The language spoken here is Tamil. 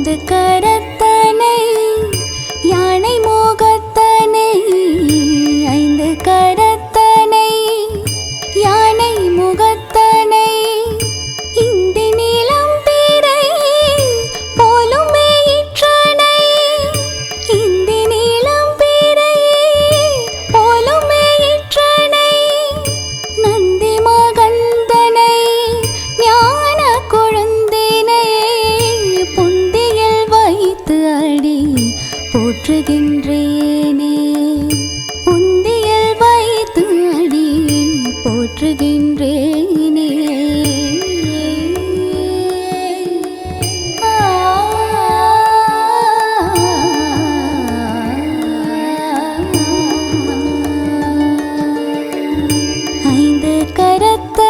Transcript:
வந்து போற்றுகின்றேனே. பொந்தியில் வைத்து அடி போற்றுகின்றேனே. ஐந்து கரத்தை